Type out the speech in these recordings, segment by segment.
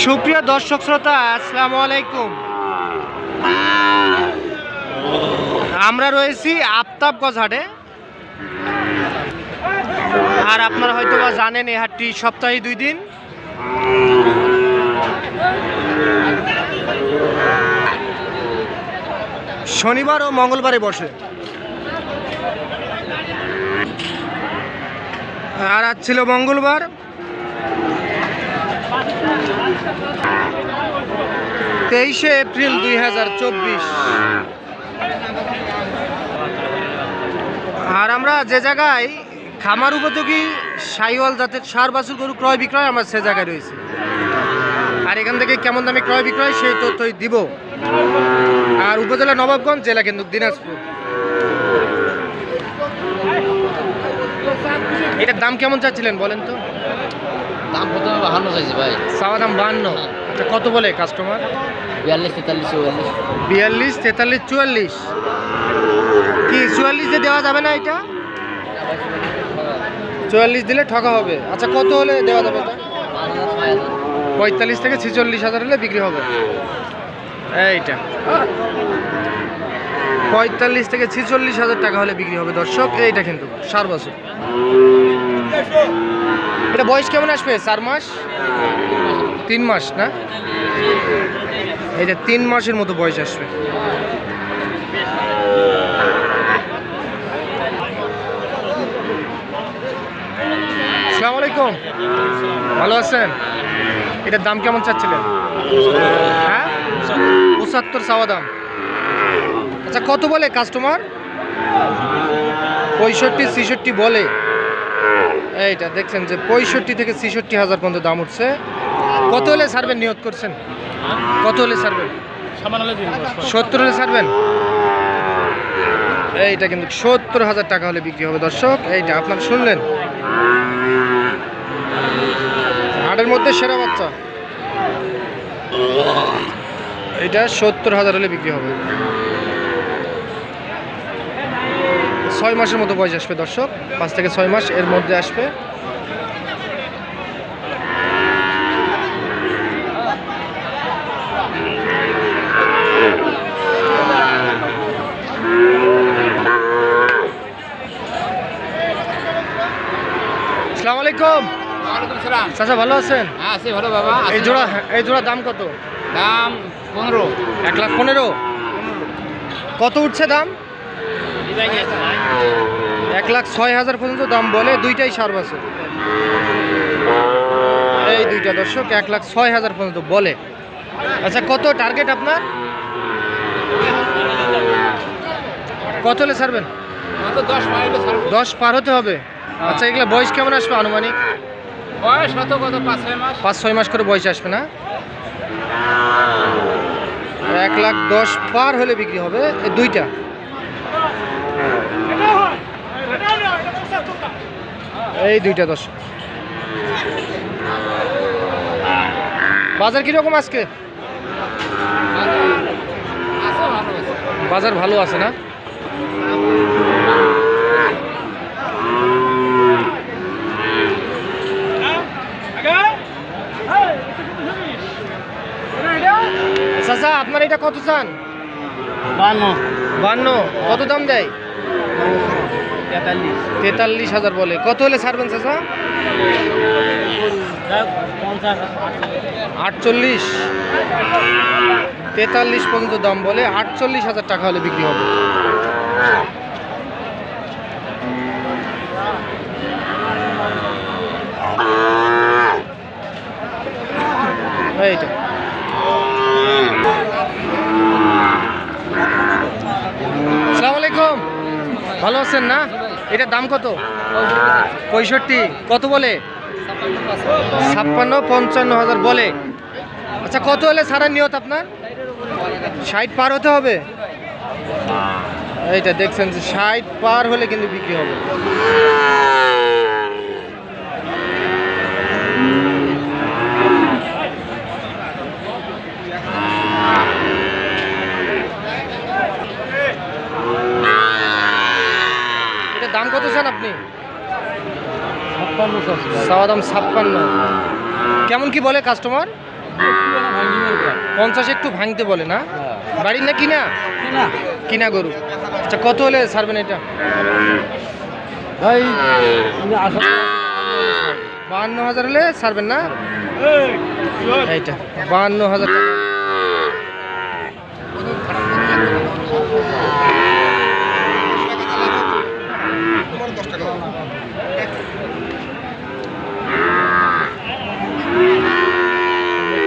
সুপ্রিয় দর্শক শ্রোতা, আসসালামু আলাইকুম। আমরা রয়েছি আফতাবগঞ্জ হাটে। আর আপনারা হয়তো বা জানেন, এই হাটটি সপ্তাহে দুই দিন। শনিবার ও মঙ্গলবারে বসে। আর আজ ছিল মঙ্গলবার। তেইশে এপ্রিল দুই হাজার চব্বিশ। আর আমরা যে জায়গায় খামার উপযোগী সাইওয়াল জাতের সার, বাছুর, গরু ক্রয় বিক্রয়, আমরা সে জায়গায় রয়েছে। আর এখান থেকে কেমন দামে ক্রয় বিক্রয়, সেই তথ্যই দিব। আর উপজেলা নবাবগঞ্জ, জেলা কিন্তু দিনাজপুর। এটার দাম কেমন চাচ্ছিলেন বলেন তো? দাম বাহান্ন চাইছি ভাই। চাওয়া দাম বান্ন আচ্ছা কত বলে কাস্টমার বিয়াল্লিশ তেতাল্লিশ চুয়াল্লিশ। বিয়াল্লিশ তেতাল্লিশ চুয়াল্লিশ। কি চুয়াল্লিশে দেওয়া যাবে না এটা? চুয়াল্লিশ দিলে ঠকা হবে। আচ্ছা কত হলে দেওয়া যাবে এটা? পঁয়তাল্লিশ থেকে ছেচল্লিশ হাজার হলে বিক্রি হবে। এইটা। পঁয়তাল্লিশ থেকে ছেচল্লিশ হাজার টাকা হলে বিক্রি হবে দর্শক। এইটা কিন্তু সার বছর এটা বয়স কেমন আসবে? চার মাস? তিন মাস, না? এটা তিন মাসের মতো বয়স আসবে। আসসালামু আলাইকুম ভালো আছেন? এটার দাম কেমন চাচ্ছিলেন? হ্যাঁ? পঁচাত্তর চাওয়া দাম। আচ্ছা কত বলে কাস্টমার? পঁয়ষট্টি, ছেষট্টি বলে। এইটা দেখছেন যে পঁয়ষট্টি থেকে ছেষট্টি হাজার পর্যন্ত দাম উঠছে। কত হলে ছাড়বেন নিয়োগ করছেন? কত হলে ছাড়বেন সত্তর হলে ছাড়বেন এইটা কিন্তু সত্তর হাজার টাকা হলে বিক্রি হবে দর্শক। এইটা আপনারা শুনলেন? হাটের মধ্যে সেরা বাচ্চা। এটা সত্তর হাজার হলে বিক্রি হবে। ছয় মাসের মতো বয়স আসবে দর্শক। পাঁচ থেকে ছয় মাস এর মধ্যে আসবে। আসসালামু আলাইকুম। ওয়ালাইকুম চাচা ভালো আছেন? হ্যাঁ আছি ভালো বাবা। এই জোড়া এই জোড়া দাম কত? দাম পনেরো। এক লাখ পনেরো। কত উঠছে দাম? এক লাখ ছয় হাজার পর্যন্ত দাম বলে দুইটাই সার আছে। এই দুইটা দর্শক এক লাখ ছয় হাজার পর্যন্ত বলে। আচ্ছা কত টার্গেট আপনার? কত হলে ছাড়বেন? দশ পার হতে হবে। আচ্ছা এগুলো বয়স কেমন আসবে আনুমানিক? বয়স কত কত পাঁচ ছয় মাস। পাঁচ ছয় মাস করে বয়স আসবে না? এক লাখ দশ পার হলে বিক্রি হবে। দুইটা। এই দুইটা দশ। বাজার কীরকম আজকে? বাজার ভালো আছে না? চাচা আপনার এটা কত চান? বান্ন। বান্ন। কত দাম দেয়? তেতাল্লিশ। হাজার বলে। কত হলে ছাড়বেন চাচা? আটচল্লিশ। তেতাল্লিশ পর্যন্ত দাম বলে আটচল্লিশ হাজার টাকা হলে বিক্রি হবে এইটা আসসালামু আলাইকুম ভালো আছেন না এটার দাম কত? পঁয়ষট্টি। কত বলে? ছাপ্পান্ন, পঞ্চান্ন হাজার বলে। আচ্ছা কত হলে সারা নিয়ত আপনার? ষাট পার হতে হবে? এইটা দেখছেন যে ষাট পার হলে কিন্তু বিক্রি হবে এটা দাম কত চান আপনি ছাপ্পান্ন চাওয়া দাম ছাপ্পান্ন। কেমন কি বলে কাস্টমার পঞ্চাশ একটু ভাঙতে বলে না? বাড়ির না কিনা? কিনা গরু। আচ্ছা কত হলে ছাড়বেন এটা? বাহান্ন হাজার হলে ছাড়বেন না? এইটা, বাহান্ন হাজার টাকা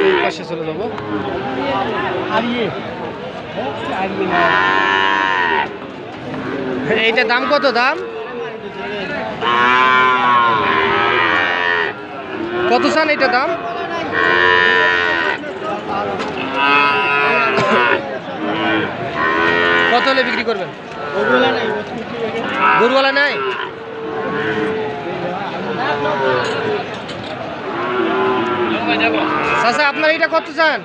এই পাশে চলে যাব। এইটা দাম কত দাম? কত চান এটা দাম? কত হলে বিক্রি করবেন? গরুওয়ালা নাই। চাচা আপনার এটা কত চান?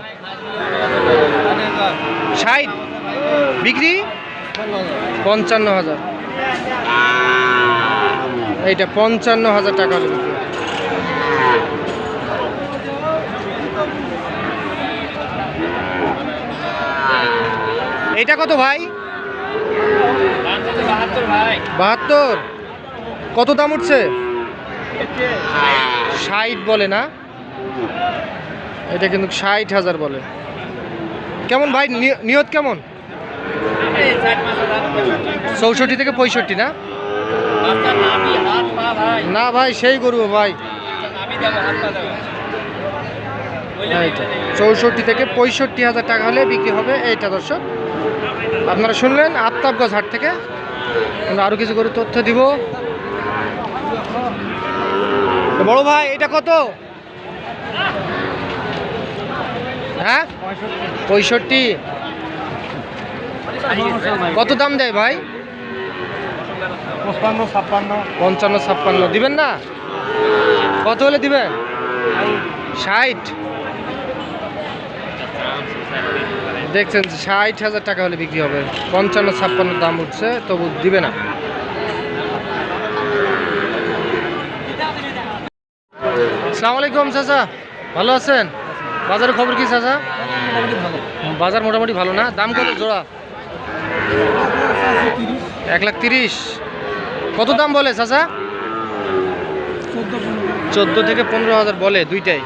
ষাট। বিক্রি? পঞ্চান্ন হাজার। এইটা পঞ্চান্ন হাজার টাকা এইটা কত ভাই? বাহাত্তর। কত দাম উঠছে? ষাট বলে না? এটা কিন্তু ষাট হাজার বলে। কেমন ভাই? নিয়ত কেমন? চৌষট্টি থেকে পঁয়ষট্টি না? না ভাই, সেই গরু ভাই। চৌষট্টি থেকে পঁয়ষট্টি হাজার টাকা হলে বিক্রি হবে এইটা দর্শক। আপনারা শুনলেন আফতাবগঞ্জ হাট থেকে। আরও কিছু করে তথ্য দিব। বড় ভাই, এটা কত? হ্যাঁ? পঁয়ষট্টি। কত দাম দেয় ভাই? পঁচপান্ন ছাপ্পান্ন। পঞ্চান্ন ছাপ্পান্ন। দিবেন না? কত হলে দিবেন? ষাট। দেখছেন ষাট হাজার টাকা হলে বিক্রি হবে। পঞ্চান্ন ছাপ্পান্ন দাম উঠছে তবু দিবে না। সালাম আলাইকুম চাচা। ভালো আছেন? বাজারের খবর কি চাচা? বাজার মোটামুটি ভালো না? দাম কত জোড়া? এক লাখ তিরিশ। কত দাম বলে চাচা? চোদ্দ থেকে পনেরো হাজার বলে দুইটাই।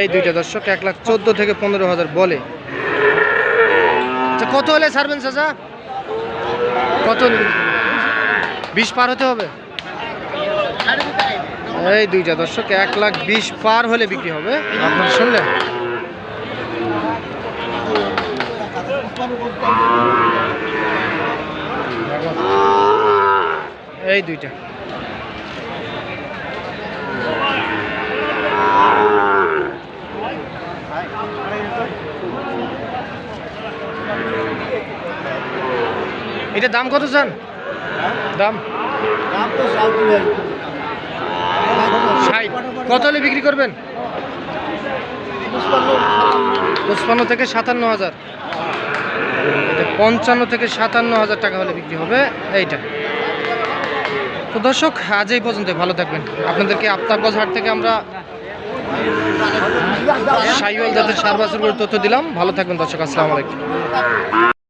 এই দুইটা দর্শক এক লাখ চোদ্দ থেকে পনেরো হাজার বলে। আচ্ছা কত হলে ছাড়বেন চাচা? কত বিশ পার হতে হবে? এই দুইটা দর্শক এক লাখ বিশ পার হলে বিক্রি হবে। আপনারা শুনলেন এই দুইটা। এটা দাম কত চান? দাম? ষাট কত হলে বিক্রি করবেন? পঁচপান্ন থেকে সাতান্ন হাজার। পঞ্চান্ন থেকে সাতান্ন হাজার টাকা হলে বিক্রি হবে এইটা। তো দর্শক, আজ এই পর্যন্ত ভালো থাকবেন। আপনাদেরকে আফতাবগঞ্জ হাট থেকে আমরা সাইওয়াল জাতের সার বাছুর করে তথ্য দিলাম। ভালো থাকবেন দর্শক, আসসালামু আলাইকুম।